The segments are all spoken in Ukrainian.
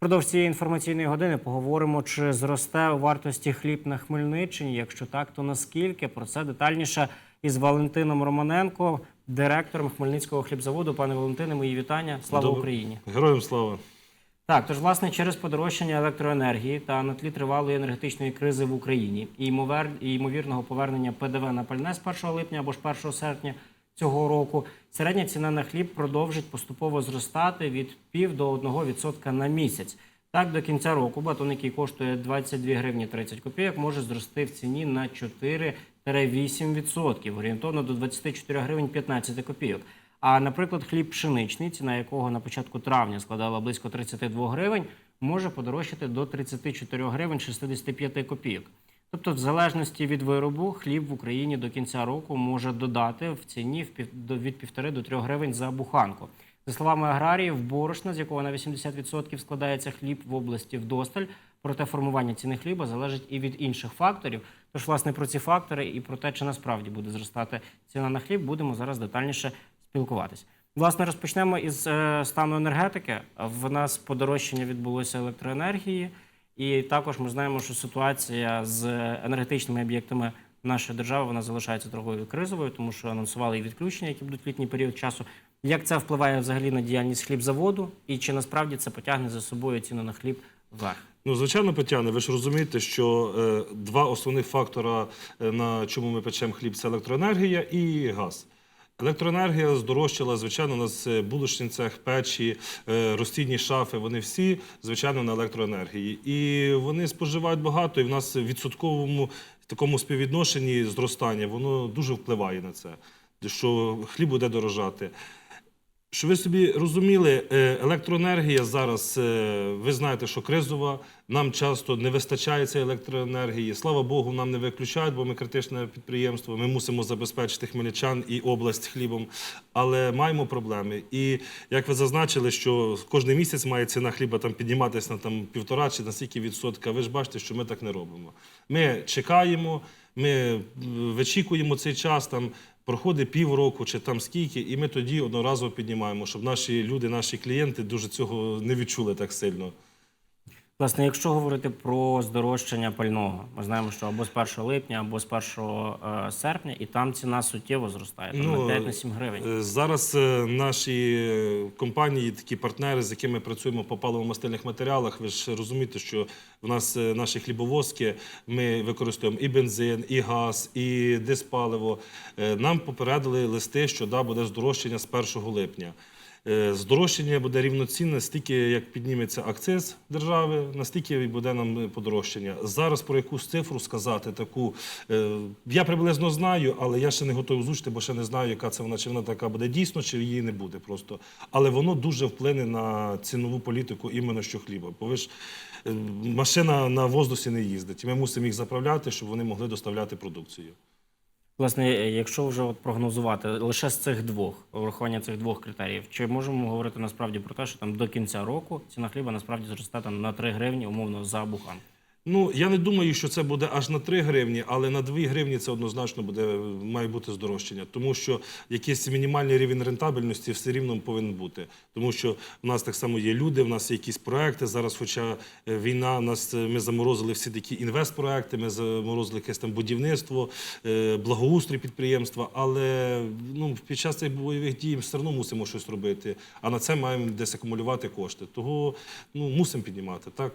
Впродовж цієї інформаційної години поговоримо, чи зросте у вартості хліб на Хмельниччині. Якщо так, то наскільки? Про це детальніше із Валентином Романенко, директором Хмельницького хлібзаводу. Пане Валентине, мої вітання. Слава Добре. Україні! Героям слава. Так, тож, власне, через подорожчання електроенергії та на тлі тривалої енергетичної кризи в Україні і ймовірного повернення ПДВ на пальне з 1 липня або ж 1 серпня цього року, середня ціна на хліб продовжить поступово зростати від пів до 1% на місяць. Так, до кінця року батон, який коштує 22 гривні 30 копійок, може зрости в ціні на 4-8%, орієнтовно до 24 гривень 15 копійок. А, наприклад, хліб пшеничний, ціна якого на початку травня складала близько 32 гривень, може подорожчати до 34 гривень 65 копійок. Тобто, в залежності від виробу, хліб в Україні до кінця року може додати в ціні від 1,5 до 3 гривень за буханку. За словами аграріїв, борошна, з якого на 80% складається хліб в області вдосталь, проте формування ціни хліба залежить і від інших факторів. Тож, власне, про ці фактори і про те, чи насправді буде зростати ціна на хліб, будемо зараз детальніше спілкуватись. Власне, розпочнемо із е, стану енергетики. В нас подорожчання відбулося електроенергії, і також ми знаємо, що ситуація з енергетичними об'єктами нашої держави вона залишається трохи кризовою, тому що анонсували і відключення, які будуть в літній період часу. Як це впливає взагалі на діяльність хлібзаводу, і чи насправді це потягне за собою ціну на хліб вверх? Ну, звичайно, Тетяна, ви ж розумієте, що е, два основних фактора, е, на чому ми печемо хліб, це електроенергія і газ. Електроенергія здорожчала, звичайно, у нас булочницях, печі, розцінні шафи, вони всі, звичайно, на електроенергії. І вони споживають багато, і в нас в відсотковому такому співвідношенні зростання, воно дуже впливає на це, що хліб буде дорожати. Щоб ви собі розуміли, е, електроенергія зараз, е, ви знаєте, що кризова, нам часто не вистачає цієї електроенергії. Слава Богу, нам не виключають, бо ми критичне підприємство. Ми мусимо забезпечити хмельничан і область хлібом, але маємо проблеми. І як ви зазначили, що кожен місяць має ціна хліба там підніматися на там півтора чи на стільки відсотка. Ви ж бачите, що ми так не робимо. Ми чекаємо, ми вичікуємо цей час там. Проходить півроку чи там скільки, і ми тоді одноразово піднімаємо, щоб наші люди, наші клієнти дуже цього не відчули так сильно. Власне, якщо говорити про здорожчання пального, ми знаємо, що або з 1 липня, або з 1 е, серпня, і там ціна суттєво зростає там Ну, на 5-7 гривень. Е, Зараз е, наші компанії, такі партнери, з якими працюємо по паливо-мастильних матеріалах, ви ж розумієте, що в нас наші хлібовозки, ми використовуємо і бензин, і газ, і диспаливо. Нам попередили листи, що да, буде здорожчання з 1 липня. Е, Здорожчання буде рівноцінне, стільки як підніметься акциз держави, настільки і буде нам подорожчання. Зараз про якусь цифру сказати таку, е, я приблизно знаю, але я ще не готовий озвучити, бо ще не знаю, яка це вона, чи вона така буде дійсно, чи її не буде просто. Але воно дуже вплине на цінову політику іменно що хліба. Бо ви ж е, машина на воздусі не їздить. і Ми мусимо їх заправляти, щоб вони могли доставляти продукцію. Власне, якщо вже от прогнозувати лише з цих двох врахування цих двох критеріїв, чи можемо говорити насправді про те, що там до кінця року ціна хліба насправді зростатиме на 3 гривні умовно за буханку? Ну, я не думаю, що це буде аж на 3 гривні, але на 2 гривні це однозначно буде, має бути здорожчання. Тому що якийсь мінімальний рівень рентабельності все рівно повинен бути. Тому що в нас так само є люди, в нас є якісь проекти. Зараз, хоча е, війна, нас е, ми заморозили всі такі інвестпроекти, ми заморозили якесь там будівництво, е, благоустрій підприємства. Але ну, під час цих бойових дій ми все одно мусимо щось робити. А на це маємо десь акумулювати кошти. Того ну, мусимо піднімати, так?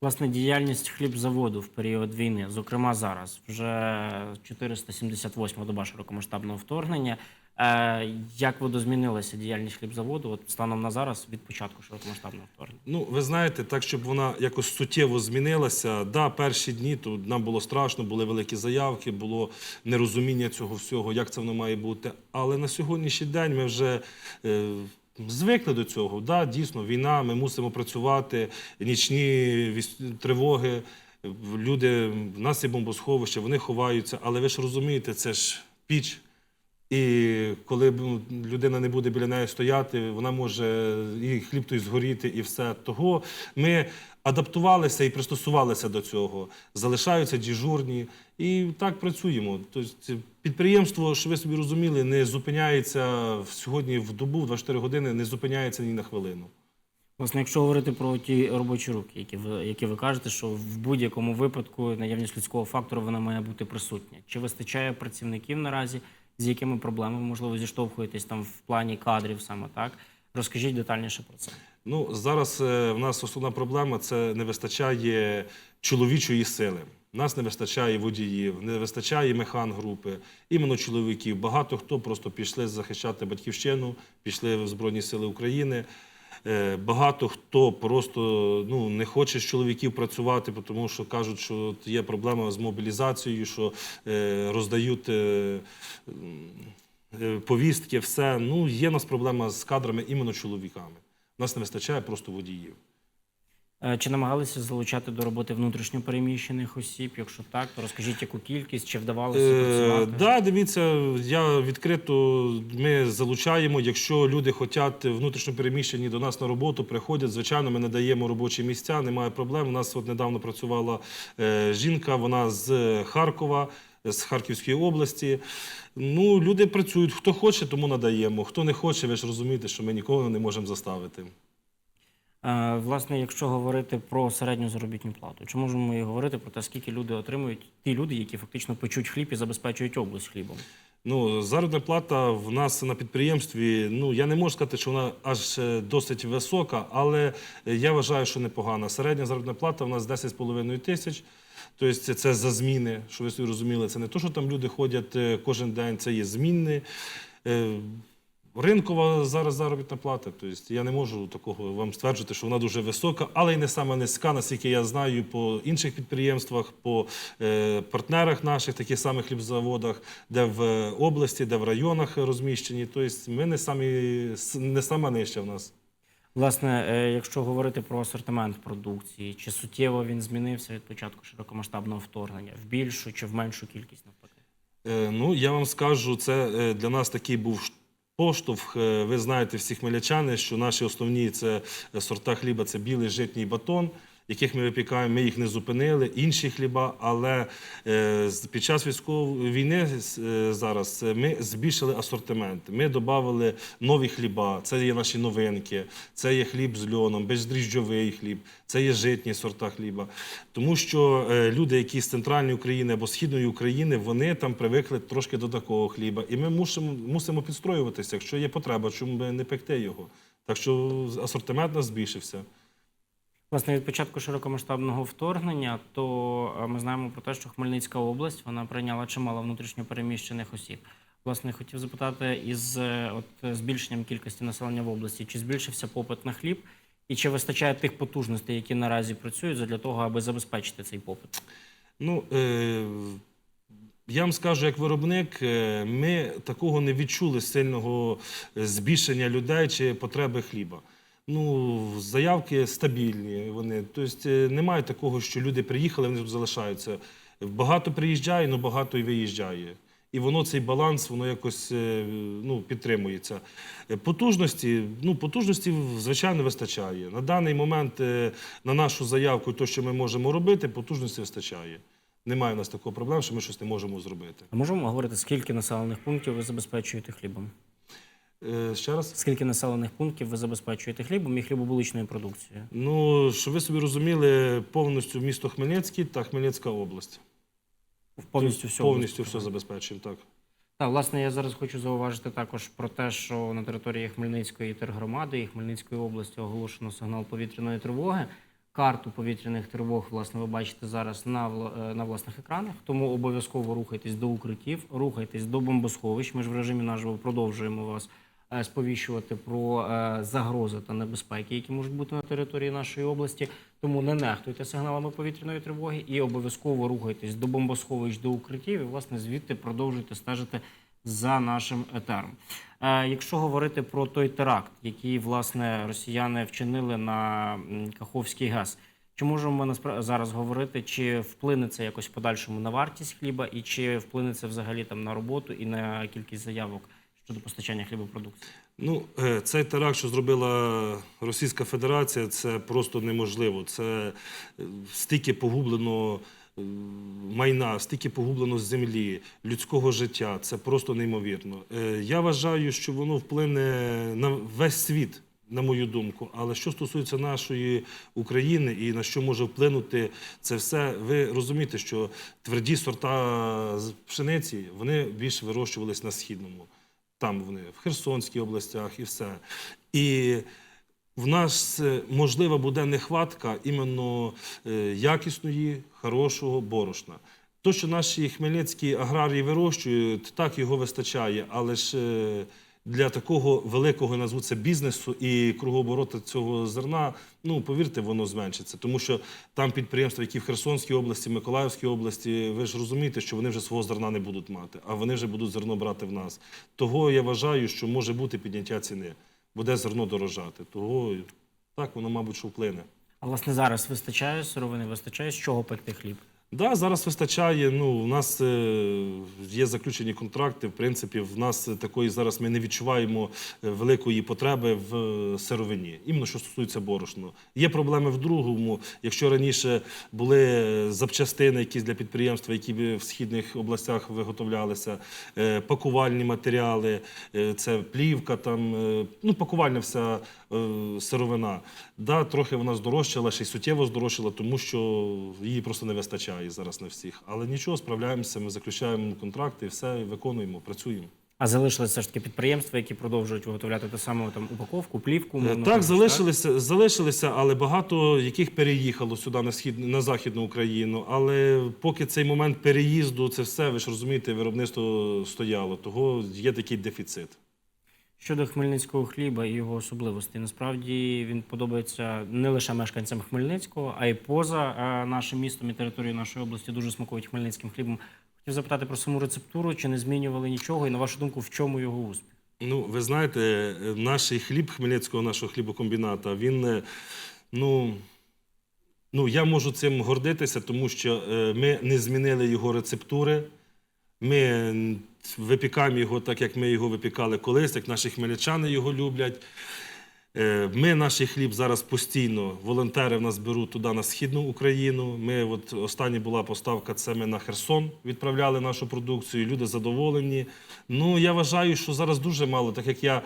Власне, діяльність хлібзаводу в період війни, зокрема зараз, вже 478 доба широкомасштабного вторгнення. Е, як водозмінилася діяльність хлібзаводу от станом на зараз від початку широкомасштабного вторгнення? Ну, ви знаєте, так, щоб вона якось суттєво змінилася. Да, перші дні то нам було страшно, були великі заявки, було нерозуміння цього всього, як це воно має бути. Але на сьогоднішній день ми вже. Е, Звикли до цього. Да, дійсно, війна, ми мусимо працювати, нічні тривоги. Люди, в нас є бомбосховище, вони ховаються, але ви ж розумієте, це ж піч. І коли ну, людина не буде біля неї стояти, вона може і хліб той згоріти, і все. Того ми адаптувалися і пристосувалися до цього. Залишаються діжурні і так працюємо. Тобто підприємство, що ви собі розуміли, не зупиняється сьогодні в добу, в 24 години, не зупиняється ні на хвилину. Власне, якщо говорити про ті робочі руки, які ви, які ви кажете, що в будь-якому випадку наявність людського фактору вона має бути присутня. Чи вистачає працівників наразі, з якими проблемами можливо зіштовхуєтесь там в плані кадрів саме так? Розкажіть детальніше про це. Ну зараз е, в нас основна проблема це не вистачає чоловічої сили. Нас не вистачає водіїв, не вистачає механ-групи, іменно чоловіків. Багато хто просто пішли захищати батьківщину, пішли в Збройні Сили України. Е, Багато хто просто ну, не хоче з чоловіків працювати, тому що кажуть, що є проблема з мобілізацією, що е, роздають е, повістки, все. Ну, є в нас проблема з кадрами іменно чоловіками. У нас не вистачає просто водіїв. Е, Чи намагалися залучати до роботи внутрішньо переміщених осіб? Якщо так, то розкажіть, яку кількість, чи вдавалося Е, працювати? да, дивіться, я відкрито ми залучаємо. Якщо люди хочуть внутрішньо переміщені до нас на роботу, приходять. Звичайно, ми надаємо робочі місця, немає проблем. У нас от недавно працювала е, жінка, вона з Харкова. З Харківської області. Ну, люди працюють. Хто хоче, тому надаємо. Хто не хоче, ви ж розумієте, що ми нікого не можемо заставити. Е, Власне, якщо говорити про середню заробітну плату, чи можемо ми говорити про те, скільки люди отримують ті люди, які фактично печуть хліб і забезпечують область хлібом? Ну, заробітна плата в нас на підприємстві. Ну я не можу сказати, що вона аж е, досить висока, але е, я вважаю, що непогана. Середня заробітна плата в нас 10,5 тисяч. Тобто це- за зміни, що ви собі розуміли. Це не то, що там люди ходять кожен день, це є змінни. Ринкова зараз заробітна плата. Тобто я не можу такого вам стверджувати, що вона дуже висока, але й не саме низька, наскільки я знаю, по інших підприємствах, по е, партнерах наших, таких самих хлібзаводах, де в області, де в районах розміщені. Тобто ми не самі не сама нижча в нас. Власне, е, якщо говорити про асортимент продукції, чи суттєво він змінився від початку широкомасштабного вторгнення в більшу чи в меншу кількість навпаки? Е, Ну, я вам скажу, це е, для нас такий був поштовх. Е, Ви знаєте, всі хмельничани, що наші основні це е, сорта хліба це білий житній батон, яких ми випікаємо. Ми їх не зупинили, інші хліба. Але е, під час військової війни е, зараз е, ми збільшили асортимент. Ми додали нові хліба. Це є наші новинки, це є хліб з льоном, бездріжджовий хліб, це є житні сорта хліба. Тому що люди, які з центральної України або східної України, вони там привикли трошки до такого хліба. І ми мусимо, мусимо підстроюватися, якщо є потреба, чому би не пекти його. Так що асортимент нас збільшився. Власне, від початку широкомасштабного вторгнення, то е, ми знаємо про те, що Хмельницька область вона прийняла чимало внутрішньо переміщених осіб. Власне, хотів запитати, із е, от е, збільшенням кількості населення в області, чи збільшився попит на хліб, і чи вистачає тих потужностей, які наразі працюють, для того, аби забезпечити цей попит? Ну, е, я вам скажу, як виробник, ми такого не відчули сильного збільшення людей чи потреби хліба. Ну, заявки стабільні. Вони. Тобто е, немає такого, що люди приїхали, вони тут залишаються. Багато приїжджає, але багато і виїжджає. І воно цей баланс, воно якось е, ну, підтримується. Е, Потужності, ну, потужності, звичайно, вистачає. На даний момент на нашу заявку, то, що ми можемо робити, потужності вистачає. Немає у нас такого проблем, що ми щось не можемо зробити. А можемо говорити, скільки населених пунктів ви забезпечуєте хлібом? Е, ще раз. Скільки населених пунктів ви забезпечуєте хлібом і хлібобуличною продукцією? Ну, щоб ви собі розуміли, повністю місто Хмельницький та Хмельницька область. Повністю все повністю все забезпечуємо, так. Так, власне, я зараз хочу зауважити також про те, що на території Хмельницької тергромади і Хмельницької області оголошено сигнал повітряної тривоги. Карту повітряних тривог, власне, ви бачите зараз на, е, на власних екранах. Тому обов'язково рухайтесь до укриттів, рухайтесь до бомбосховищ. Ми ж в режимі наживо продовжуємо вас сповіщувати про е, загрози та небезпеки, які можуть бути на території нашої області. Тому не нехтуйте сигналами повітряної тривоги і обов'язково рухайтесь до бомбосховищ, до укриттів. І власне звідти продовжуйте стежити за нашим етером. Е, якщо говорити про той теракт, який власне росіяни вчинили на Каховський ГЕС, чи можемо ми зараз говорити, чи вплине це якось подальшому на вартість хліба, і чи вплине це взагалі там на роботу і на кількість заявок щодо постачання хлібопродукції? Ну, е, цей теракт, що зробила Російська Федерація, це просто неможливо. Це е, стільки погублено е, майна, стільки погублено землі, людського життя. Це просто неймовірно. Я вважаю, що воно вплине на весь світ. на мою думку. Але що стосується нашої України і на що може вплинути це все, ви розумієте, що тверді сорта пшениці вони більше вирощувались на східному. Там вони в Херсонській областях і все. І в нас е, можлива буде нехватка іменно е, якісної, хорошого борошна. То, що наші хмельницькі аграрії вирощують, так його вистачає, але ж е, для такого великого назву це бізнесу і кругообороту цього зерна, ну повірте, воно зменшиться. Тому що там підприємства, які в Херсонській області, Миколаївській області, ви ж розумієте, що вони вже свого зерна не будуть мати, а вони вже будуть зерно брати в нас. Того я вважаю, що може бути підняття ціни, буде зерно дорожати. Того так воно, мабуть, що вплине. А власне зараз вистачає сировини, вистачає з чого пекти хліб. Да, зараз вистачає. Ну, у нас е, є заключені контракти. В принципі, в нас такої зараз ми не відчуваємо е, великої потреби в е, сировині, іменно що стосується борошну. Є проблеми в другому. Якщо раніше були запчастини якісь для підприємства, які в східних областях виготовлялися, пакувальні матеріали, це плівка, там ну пакувальна вся сировина. Да, трохи вона здорожчала, ще й суттєво здорожчала, тому що її просто не вистачає зараз на всіх. Але нічого, справляємося, ми заключаємо контракти, все виконуємо, працюємо. А залишилися все ж таки підприємства, які продовжують виготовляти ту саму там упаковку, плівку. Е, мовно Так, залишилися, залишилися, але багато яких переїхало сюди на схід на західну Україну. Але поки цей момент переїзду, це все, ви ж розумієте, виробництво стояло. Того є такий дефіцит. Щодо хмельницького хліба і його особливостей, насправді він подобається не лише мешканцям Хмельницького, а й поза е, нашим містом і територією нашої області дуже смакують хмельницьким хлібом. Хотів запитати про саму рецептуру, чи не змінювали нічого, і на вашу думку, в чому його успіх? Ну, ви знаєте, е, наш хліб Хмельницького, нашого хлібокомбіната, він, е, ну, ну, я можу цим гордитися, тому що ми не змінили його рецептури. Ми випікаємо його так, як ми його випікали колись, як наші хмельничани його люблять. Е, Ми наш хліб зараз постійно, волонтери в нас беруть туди на східну Україну. Ми от остання була поставка, це ми на Херсон відправляли нашу продукцію. Люди задоволені. Ну я вважаю, що зараз дуже мало, так як я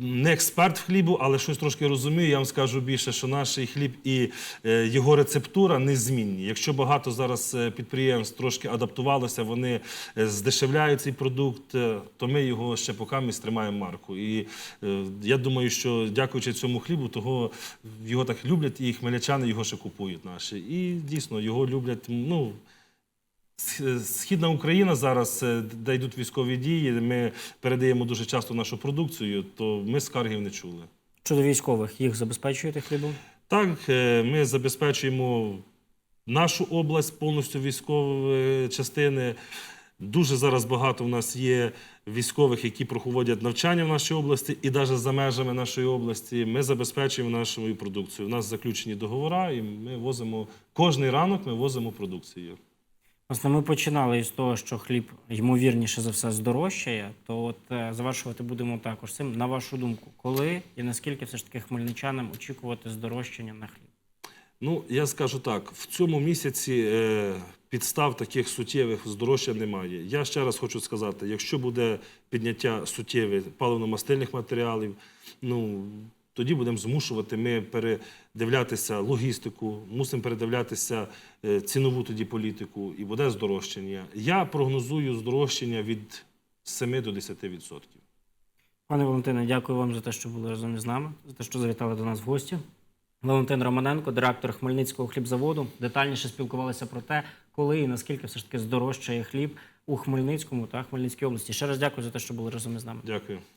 не експерт в хлібу, але щось трошки розумію. Я вам скажу більше, що наш хліб і е, його рецептура незмінні. Якщо багато зараз е, підприємств трошки адаптувалося, вони здешевляють цей продукт, то ми його ще поки ми стримаємо марку. І я думаю, що дякуючи цьому хлібу, того його так люблять, і хмельничани його ще купують наші. І дійсно його люблять. Ну Східна Україна зараз, е, де йдуть військові дії, ми передаємо дуже часто нашу продукцію, то ми скаргів не чули. Щодо військових, їх забезпечуєте хлібом? Так, е, ми забезпечуємо нашу область повністю військової частини. Дуже зараз багато в нас є військових, які проходять навчання в нашій області, і навіть за межами нашої області ми забезпечуємо нашу продукцію. У нас заключені договори, і ми возимо кожний ранок. Ми возимо продукцію. Власне, ми починали із того, що хліб ймовірніше за все здорожчає. То от е, завершувати будемо також цим. На вашу думку, коли і наскільки все ж таки хмельничанам очікувати здорожчання на хліб? Ну, я скажу так: в цьому місяці е, підстав таких суттєвих здорожчань немає. Я ще раз хочу сказати: якщо буде підняття суттєве паливно-мастильних матеріалів, ну тоді будемо змушувати ми передивлятися логістику, мусимо передивлятися е, цінову тоді політику, і буде здорожчання. Я прогнозую здорожчання від 7 до 10%. Пане Валентине, дякую вам за те, що були разом із нами, за те, що завітали до нас в гості. Валентин Романенко, директор Хмельницького хлібзаводу, детальніше спілкувалися про те, коли і наскільки все ж таки здорожчає хліб у Хмельницькому та Хмельницькій області. Ще раз дякую за те, що були разом із нами. Дякую.